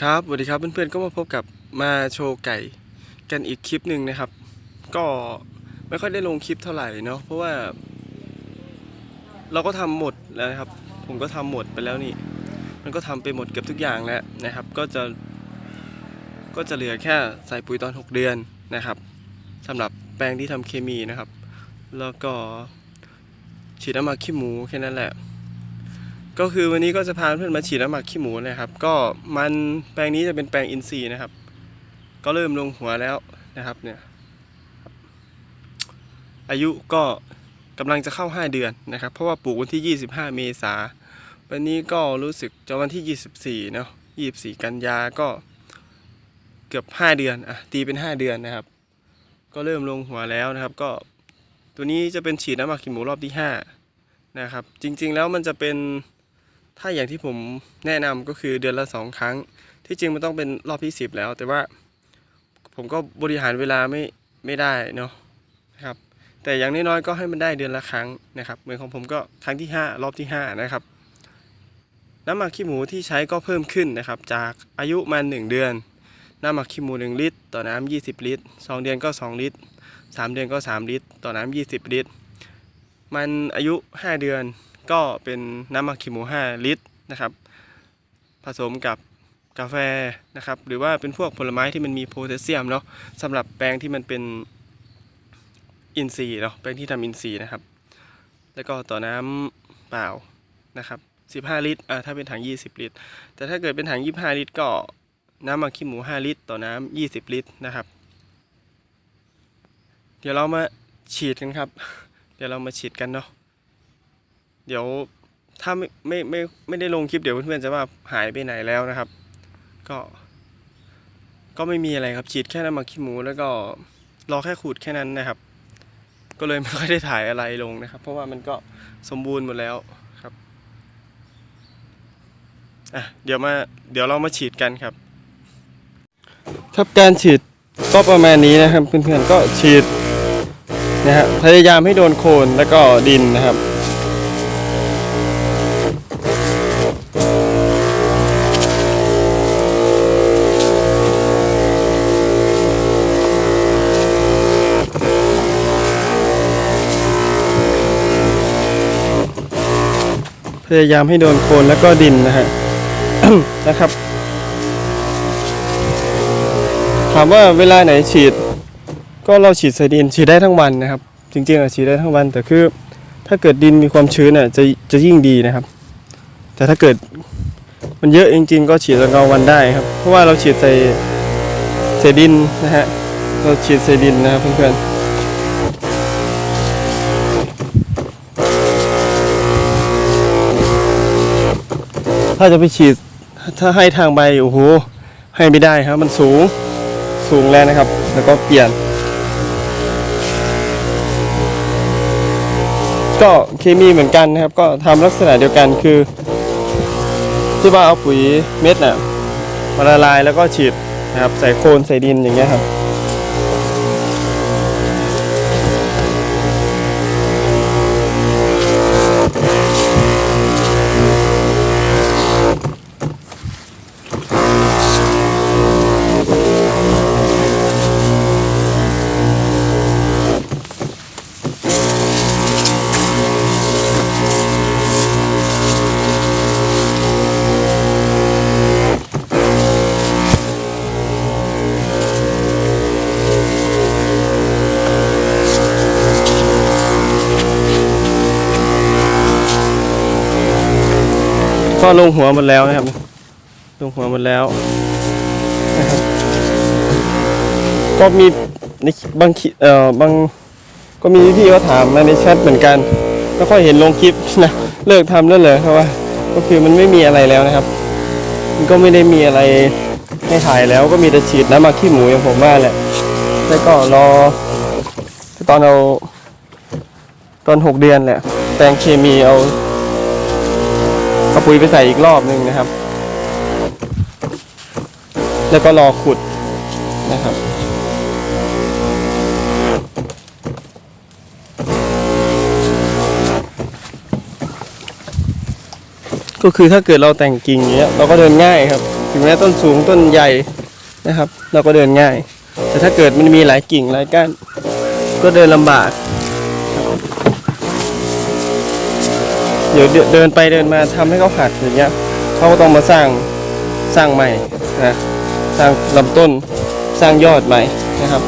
ครับสวัสดีครับเพื่อนๆก็มาพบกับมาโชว์ไก่กันอีกคลิปหนึ่งนะครับ ก็ไม่ค่อยได้ลงคลิปเท่าไหร่เนาะเพราะว่า เราก็ทำหมดแล้วนะครับ ผมก็ทำหมดไปแล้วนี่ มันก็ทำไปหมดเกือบทุกอย่างแล้วนะครับ ก็จะ ก็จะเหลือแค่ใส่ปุ๋ยตอน 6 เดือนนะครับสำหรับแปลงที่ทำเคมีนะครับ แล้วก็ฉีดน้ำมักขี้หมูแค่นั้นแหละ ก็คือวันนี้ก็จะพาเพื่อนมาฉีดน้ำหมักขี้หมูนะครับ ก็มันแปลงนี้จะเป็นแปลงอินทรีย์นะครับ ก็เริ่มลงหัวแล้วนะครับ เนี่ย อายุก็กำลังจะเข้า 5 เดือนนะครับ เพราะว่าปลูกวันที่ 25 เมษาวันนี้ก็รู้สึกจะวันที่ 24 เนาะ24 กันยาก็เกือบ 5 เดือนอะตีเป็น 5 เดือนนะครับ ก็เริ่มลงหัวแล้วนะครับ ก็ตัวนี้จะเป็นฉีดน้ำหมักขี้หมูรอบที่ 5 นะครับ จริงๆแล้วมันจะเป็น ถ้าอย่างที่ผมแนะนำก็คือเดือนละสองครั้ง ที่จริงมันต้องเป็นรอบที่สิบแล้ว แต่ว่าผมก็บริหารเวลาไม่ไม่ได้เนาะนะครับ แต่อย่างน้อยๆก็ให้มันได้เดือนละครั้งนะครับ เหมือนของผมก็ครั้งที่ 5 รอบที่ 5 นะครับ น้ำหมักขี้หมูที่ใช้ก็เพิ่มขึ้นนะครับ จากอายุมา 1 เดือน น้ำหมักขี้หมู 1 ลิตร ต่อน้ำ20 ลิตร 2 เดือนก็ 2 ลิตร 3 เดือนก็ 3 ลิตร ต่อน้ำ20 ลิตร มันอายุ 5 เดือน ก็เป็นน้ำมักขี้หมู5ลิตรนะครับ ผสมกับกาแฟนะครับ หรือว่าเป็นพวกผลไม้ที่มันมีโพแทสเซียมเนาะสำหรับแปลงที่มันเป็นอินทรีย์เนาะแปลงที่ทำอินทรีย์นะครับ แล้วก็ต่อน้ำเปล่านะครับ15 ลิตรอ่าถ้าเป็นถัง 20 ลิตร แต่ถ้าเกิดเป็นถัง 25 ลิตร ก็น้ำมักขี้หมู 5 ลิตร ต่อน้ำ20 ลิตรนะครับ เดี๋ยวเรามาฉีดกันครับ เดี๋ยวเรามาฉีดกันเนาะ ดี๋ยวถ้าไม่ไม่ไม่ไม่ได้ลงคลิปเดี๋ยวเพื่อนๆจะว่าหายไปไหนแล้วนะครับ ก็ ก็ไม่มีอะไรครับฉีดแค่น้ำหมักขี้หมูแล้วก็รอแค่ขูดแค่นั้นนะครับ ก็เลยไม่ค่อยได้ถ่ายอะไรลงนะครับ เพราะว่ามันก็สมบูรณ์หมดแล้วครับอะเดี๋ยวมาเดี๋ยวเรามาฉีดกันครับ ครับการฉีดก็ประมาณนี้นะครับเพื่อนๆก็ฉีดนะฮะพยายามให้โดนโคนแล้วก็ดินนะครับ พยายามให้โดนโคนแล้วก็ดินนะฮะนะครับ ถามว่าเวลาไหนฉีด ก็เราฉีดใส่ดินฉีดได้ทั้งวันนะครับ จริงๆอะฉีดได้ทั้งวัน แต่คือถ้าเกิดดินมีความชื้นอะจะจะยิ่งดีนะครับ แต่ถ้าเกิดมันเยอะจริง ๆ ก็ฉีดตอนกลางวันได้ครับ เพราะว่าเราฉีดใส่ใส่ดินนะฮะเราฉีดใส่ดินนะครับเพื่อนๆ ถ้าจะไปฉีด ถ้าให้ทางใบโอ้โหให้ไม่ได้ครับ มันสูงสูงแล้วนะครับ แล้วก็เปลี่ยน ก็เคมีเหมือนกันนะครับ ก็ทำลักษณะเดียวกันคือ ที่ว่าเอาปุ๋ยเม็ดน่ะมาละลายแล้วก็ฉีดนะครับ ใส่โคลนใส่ดินอย่างเงี้ยครับ ก็ลงหัวหมดแล้วนะครับ ลงหัวหมดแล้วนะครับก็มีในบางคิเอ่อบางก็มีพี่เขาถามมาในแชทเหมือนกันไม่ค่อยเห็นลงคลิปนะเลิกทำแล้วเหรอเพราะว่า ก็คือมันไม่มีอะไรแล้วนะครับ มันก็ไม่ได้มีอะไรให้ถ่ายแล้วก็มีแต่ฉีดน้ำมาขี้หมูอย่างผมว่าแหละแล้วก็รอตอนเอาตอนหกเดือนแหละแปลงเคมีเอา เอาปุ๋ยไปใส่อีกรอบหนึ่งนะครับ แล้วก็รอขุดนะครับก็คือถ้าเกิดเราแต่งกิ่งอย่างเงี้ยเราก็เดินง่ายครับถึงแม้ต้นสูงต้นใหญ่นะครับ เราก็เดินง่าย แต่ถ้าเกิดมันมีหลายกิ่งหลายก้านก็เดินลำบาก เดี๋ยวเดินไปเดินมาทำให้เขาหักอย่างเงี้ยเขาก็ต้องมาสร้างสร้างใหม่นะสร้างลำต้นสร้างยอดใหม่นะครับ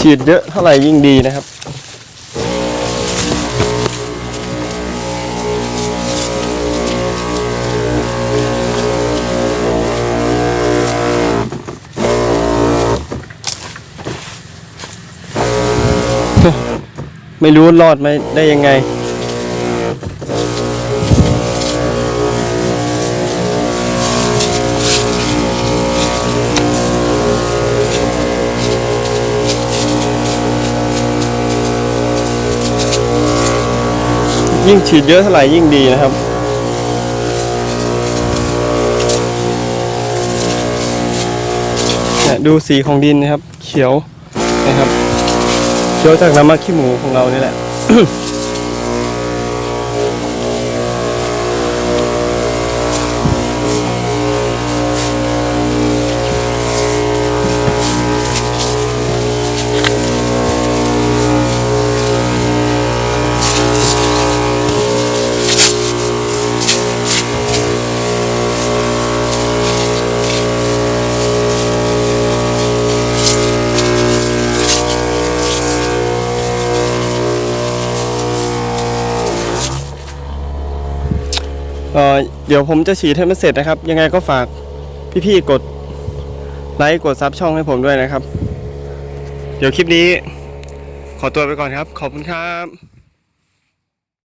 ฉีดเยอะเท่าไหร่ยิ่งดีนะครับ ไม่รู้รอดไหมได้ยังไง ยิ่งฉีดเยอะเท่าไหร่ยิ่งดีนะครับเนี่ยดูสีของดินนะครับ เขียวนะครับ เขียวจากน้ำมันขี้หมูของเรานี่แหละ เดี๋ยวผมจะฉีดให้มันเสร็จนะครับ ยังไงก็ฝากพี่ๆกดไลค์กดซับช่องให้ผมด้วยนะครับ เดี๋ยวคลิปนี้ ขอตัวไปก่อนครับ ขอบคุณครับ